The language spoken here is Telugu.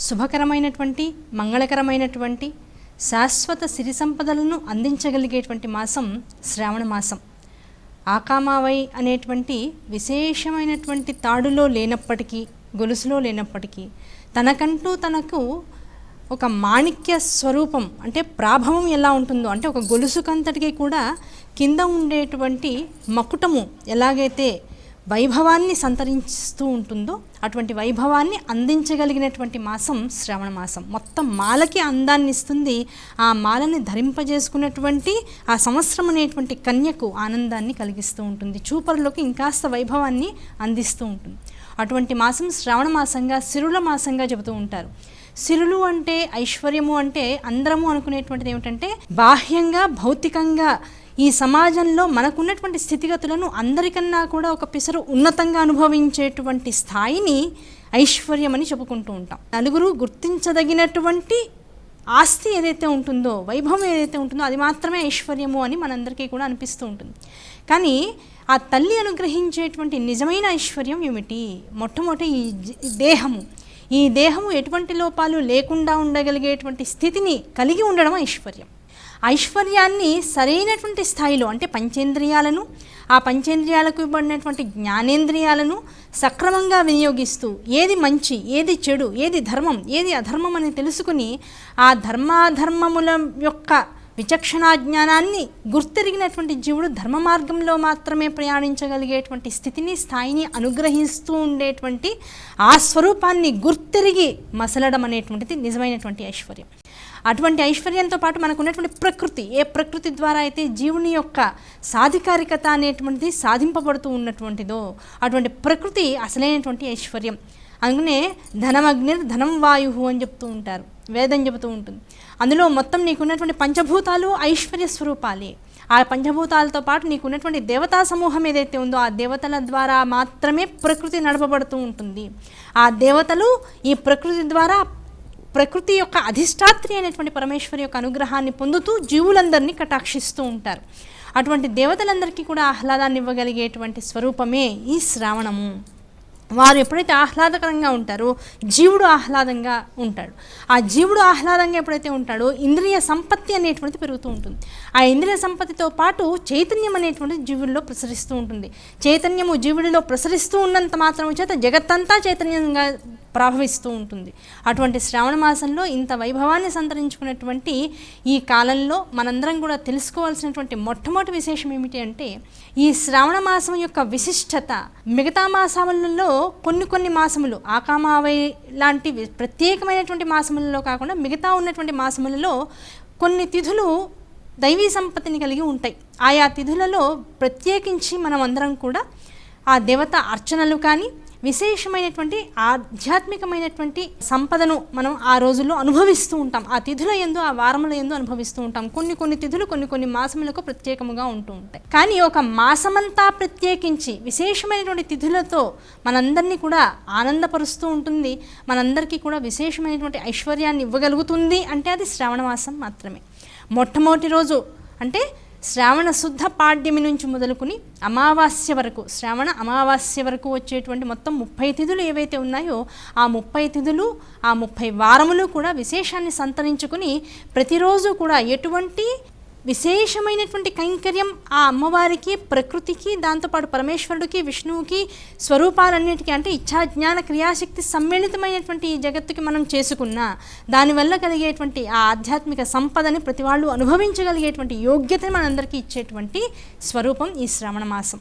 శుభకరమైనటువంటి మంగళకరమైనటువంటి శాశ్వత సిరి సంపదలను అందించగలిగేటువంటి మాసం శ్రావణ మాసం. ఆకామావై అనేటువంటి విశేషమైనటువంటి తాడులో లేనప్పటికీ గొలుసులో లేనప్పటికీ తనకంటూ తనకు ఒక మాణిక్య స్వరూపం అంటే ప్రాభవం ఎలా ఉంటుందో అంటే ఒక గొలుసుకంతటికి కూడా కింద ఉండేటువంటి మకుటము ఎలాగైతే వైభవాన్ని సంతరిస్తూ ఉంటుందో అటువంటి వైభవాన్ని అందించగలిగినటువంటి మాసం శ్రావణ మాసం. మొత్తం మాలకి అందాన్ని ఇస్తుంది ఆ మాలని ధరింపజేసుకున్నటువంటి ఆ సంవత్సరం అనేటువంటి కన్యకు ఆనందాన్ని కలిగిస్తూ ఉంటుంది. చూపరులకు ఇంకాస్త వైభవాన్ని అందిస్తూ ఉంటుంది. అటువంటి మాసం శ్రావణ మాసంగా సిరుల మాసంగా చెబుతూ ఉంటారు. సిరులు అంటే ఐశ్వర్యము అంటే అందరము అనుకునేటువంటిది ఏమిటంటే బాహ్యంగా భౌతికంగా ఈ సమాజంలో మనకున్నటువంటి స్థితిగతులను అందరికన్నా కూడా ఒక పిసరు ఉన్నతంగా అనుభవించేటువంటి స్థాయిని ఐశ్వర్యం అని చెప్పుకుంటూ ఉంటాం. నలుగురు గుర్తించదగినటువంటి ఆస్తి ఏదైతే ఉంటుందో వైభవం ఏదైతే ఉంటుందో అది మాత్రమే ఐశ్వర్యము అని మనందరికీ కూడా అనిపిస్తూ ఉంటుంది. కానీ ఆ తల్లి అనుగ్రహించేటువంటి నిజమైన ఐశ్వర్యం ఏమిటి? మొట్టమొదటి ఈ దేహము. ఈ దేహము ఎటువంటి లోపాలు లేకుండా ఉండగలిగేటువంటి స్థితిని కలిగి ఉండడం ఐశ్వర్యం. ఐశ్వర్యాన్ని సరైనటువంటి స్థాయిలో అంటే పంచేంద్రియాలను ఆ పంచేంద్రియాలకు ఇవ్వబడినటువంటి జ్ఞానేంద్రియాలను సక్రమంగా వినియోగిస్తూ ఏది మంచి ఏది చెడు ఏది ధర్మం ఏది అధర్మం అని తెలుసుకుని ఆ ధర్మాధర్మముల యొక్క విచక్షణా జ్ఞానాన్ని గుర్తెరిగినటువంటి జీవుడు ధర్మ మార్గంలో మాత్రమే ప్రయాణించగలిగేటువంటి స్థితిని స్థాయిని అనుగ్రహిస్తూ ఉండేటువంటి ఆ స్వరూపాన్ని గుర్తెరిగి మసలడం అనేటువంటిది నిజమైనటువంటి ఐశ్వర్యం. అటువంటి ఐశ్వర్యంతో పాటు మనకు ఉన్నటువంటి ప్రకృతి ఏ ప్రకృతి ద్వారా అయితే జీవుని యొక్క సాధికారికత అనేటువంటిది సాధింపబడుతూ ఉన్నటువంటిదో అటువంటి ప్రకృతి అసలైనటువంటి ఐశ్వర్యం. అందుకనే ధనమగ్నిర్ ధనం వాయు అని చెప్తూ ఉంటారు వేదం చెబుతూ ఉంటుంది. అందులో మొత్తం నీకున్నటువంటి పంచభూతాలు ఐశ్వర్య స్వరూపాలే. ఆ పంచభూతాలతో పాటు నీకున్నటువంటి దేవతా సమూహం ఏదైతే ఉందో ఆ దేవతల ద్వారా మాత్రమే ప్రకృతి నడపబడుతూ ఉంటుంది. ఆ దేవతలు ఈ ప్రకృతి ద్వారా ప్రకృతి యొక్క అధిష్టాత్రి అయినటువంటి పరమేశ్వరి యొక్క అనుగ్రహాన్ని పొందుతూ జీవులందరినీ కటాక్షిస్తూ ఉంటారు. అటువంటి దేవతలందరికీ కూడా ఆహ్లాదాన్ని ఇవ్వగలిగేటువంటి స్వరూపమే ఈ శ్రావణము. వారు ఎప్పుడైతే ఆహ్లాదకరంగా ఉంటారో జీవుడు ఆహ్లాదంగా ఉంటాడు. ఆ జీవుడు ఆహ్లాదంగా ఎప్పుడైతే ఉంటాడో ఇంద్రియ సంపత్తి అనేటువంటిది పెరుగుతూ ఉంటుంది. ఆ ఇంద్రియ సంపత్తితో పాటు చైతన్యం అనేటువంటిది జీవుల్లో ప్రసరిస్తూ ఉంటుంది. చైతన్యము జీవుడిలో ప్రసరిస్తూ ఉన్నంత మాత్రం చేత జగత్తంతా చైతన్యంగా ప్రభవిస్తూ ఉంటుంది. అటువంటి శ్రావణ మాసంలో ఇంత వైభవాన్ని సంతరించుకున్నటువంటి ఈ కాలంలో మనందరం కూడా తెలుసుకోవాల్సినటువంటి మొట్టమొదటి విశేషం ఏమిటి అంటే ఈ శ్రావణ మాసం యొక్క విశిష్టత. మిగతా మాసములలో కొన్ని కొన్ని మాసములు ఆకామావై లాంటి ప్రత్యేకమైనటువంటి మాసములలో కాకుండా మిగతా ఉన్నటువంటి మాసములలో కొన్ని తిథులు దైవీ సంపత్తిని కలిగి ఉంటాయి. ఆయా తిథులలో ప్రత్యేకించి మనం అందరం కూడా ఆ దేవత అర్చనలు కానీ విశేషమైనటువంటి ఆధ్యాత్మికమైనటువంటి సంపదను మనం ఆ రోజుల్లో అనుభవిస్తూ ఉంటాం. ఆ తిథుల ఎందు ఆ వారముల ఎందు అనుభవిస్తూ ఉంటాం. కొన్ని కొన్ని తిథులు కొన్ని కొన్ని మాసములకు ప్రత్యేకముగా ఉంటూ ఉంటాయి. కానీ ఒక మాసమంతా ప్రత్యేకించి విశేషమైనటువంటి తిథులతో మనందరినీ కూడా ఆనందపరుస్తూ ఉంటుంది. మనందరికీ కూడా విశేషమైనటువంటి ఐశ్వర్యాన్ని ఇవ్వగలుగుతుంది. అంటే అది శ్రావణ మాసం మాత్రమే. మొట్టమొదటి రోజు అంటే శ్రావణ శుద్ధ పాడ్యమి నుంచి మొదలుకుని అమావాస్య వరకు శ్రావణ అమావాస్య వరకు వచ్చేటువంటి మొత్తం ముప్పై తిథులు ఏవైతే ఉన్నాయో ఆ ముప్పై తిథులు ఆ ముప్పై వారములు కూడా విశేషాన్ని సంతరించుకుని ప్రతిరోజు కూడా ఎటువంటి విశేషమైనటువంటి కైంకర్యం ఆ అమ్మవారికి ప్రకృతికి దాంతోపాటు పరమేశ్వరుడికి విష్ణువుకి స్వరూపాలన్నిటికీ అంటే ఇచ్ఛా జ్ఞాన క్రియాశక్తి సమ్మిళితమైనటువంటి ఈ జగత్తుకి మనం చేసుకున్న దానివల్ల కలిగేటువంటి ఆ ఆధ్యాత్మిక సంపదని ప్రతి వాళ్ళు అనుభవించగలిగేటువంటి యోగ్యతని మనందరికీ ఇచ్చేటువంటి స్వరూపం ఈ శ్రవణ మాసం.